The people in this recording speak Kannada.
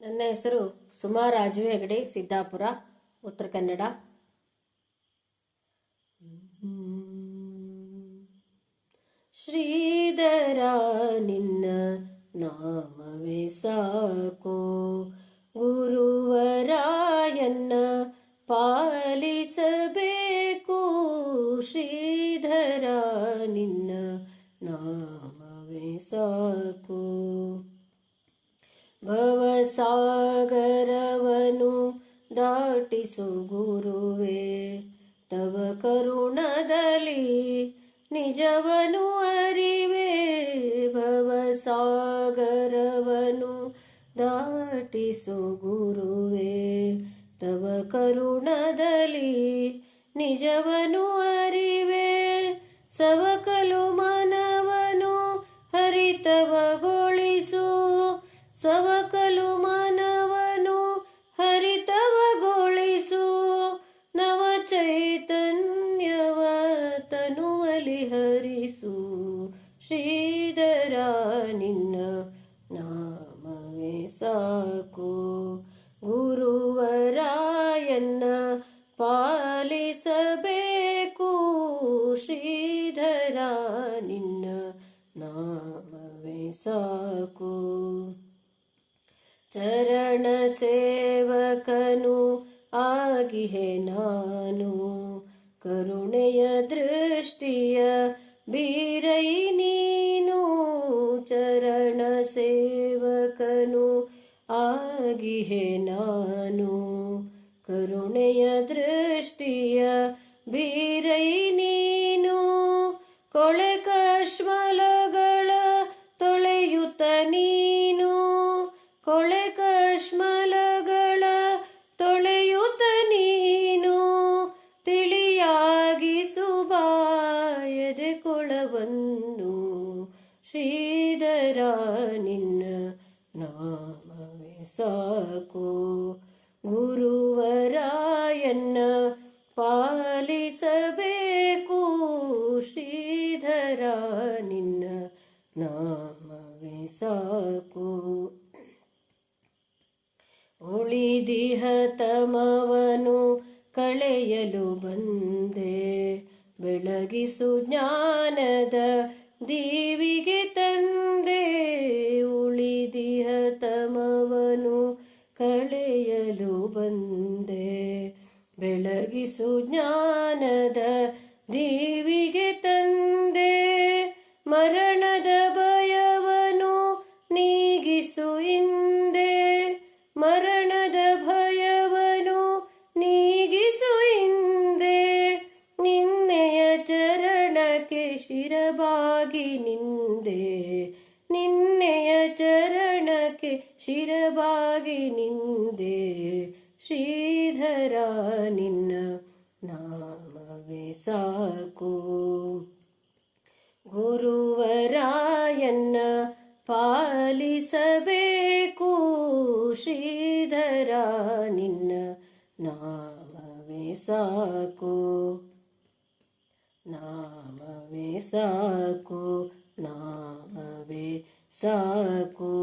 ನನ್ನ ಹೆಸರು ಸುಮಾ ರಾಜು ಹೆಗಡೆ, ಸಿದ್ದಾಪುರ, ಉತ್ತರ ಕನ್ನಡ. ಶ್ರೀಧರ, ನಿನ್ನ ನಾಮವೇ ಸಾಕೋ. ಗುರುವರಾಯನ್ನ ಪಾಲಿಸಬೇಕು. ಶ್ರೀಧರ, ನಿನ್ನ ನಾಮವೇ ಸಾಕು. ಭವಸಾಗರವನು ದಾಟಿಸು ಗುರುವೇ ತವ ಕರುಣದಲ್ಲಿ ನಿಜವನು ಅರಿವೆ ಭವಸಾಗರವನು ದಾಟಿಸು ಗುರುವೇ ತವ ಕರುಣದಲ್ಲಿ ನಿಜವನು ಅರಿವೆ. ಶ್ರೀಧರ, ನಿನ್ನ ನಾಮವೇ ಸಾಕು. ಗುರುವರಾಯನ್ನ ಪಾಲಿಸಬೇಕು. ಶ್ರೀಧರ, ನಿನ್ನ ನಾಮವೇ ಸಾಕು. ಚರಣ ಸೇವಕನು ಆಗಿಹೆ ನಾನು. ಕರುಣೆಯ ದೃಷ್ಟಿಯ ಬೀರೈ ಸೇವಕನು ಆಗಿಹೆ ನಾನು. ಕರುಣೆಯ ದೃಷ್ಟಿಯ ಬೀರೈ ನೀನು, ಕೊಳೆ ಕಶ್ಮಲಗಳ ತೊಳೆಯುತ್ತ ನೀನು. ಕೊಳೆ ಕಶ್ಮಲಗಳ ತೊಳೆಯುತ್ತ ನೀನು ತಿಳಿಯಾಗಿಸುಬಾಯದೆ ಕೊಳವನ್ನು ಕೊಳವನ್ನು ಶ್ರೀಧರ ನಿನ್ನ ನಾಮವೇ ಸಾಕು. ಗುರುವರಾಯನ್ನ ಪಾಲಿಸಬೇಕು. ಶ್ರೀಧರ ನಿನ್ನ ನಾಮವೇ ಸಾಕು. ಉಳಿದಿಹ ತಮವನು ಕಳೆಯಲು ಬಂದೆ. ಬೆಳಗಿಸು ಜ್ಞಾನದ ದೀವಿಗೆ ಬೆಳಗಿಸು ಜ್ಞಾನದ ದೀವಿಗೆ ತಂದೆ, ಮರಣದ ಭಯವನು ನೀಗಿಸು ಹಿಂದೆ ಮರಣದ ಭಯವನು ನೀಗಿಸು ಹಿಂದೆ ನಿನ್ನೆಯ ಚರಣಕ್ಕೆ ಶಿರಬಾಗಿ ನಿಂದೆ, ನಿನ್ನೆಯ ಚರಣಕ್ಕೆ ಶಿರಬಾಗಿ ನಿಂದೆ ಶ್ರೀಧರ ನಿನ್ನ ನಾಮವೇ ಸಾಕು ಗುರುವರಾಯನ್ನ ಪಾಲಿಸಬೇಕು ಶ್ರೀಧರ ನಿನ್ನ ನಾಮವೇ ಸಾಕು ನಾಮವೇ ಸಾಕು ನಾಮವೇ ಸಾಕು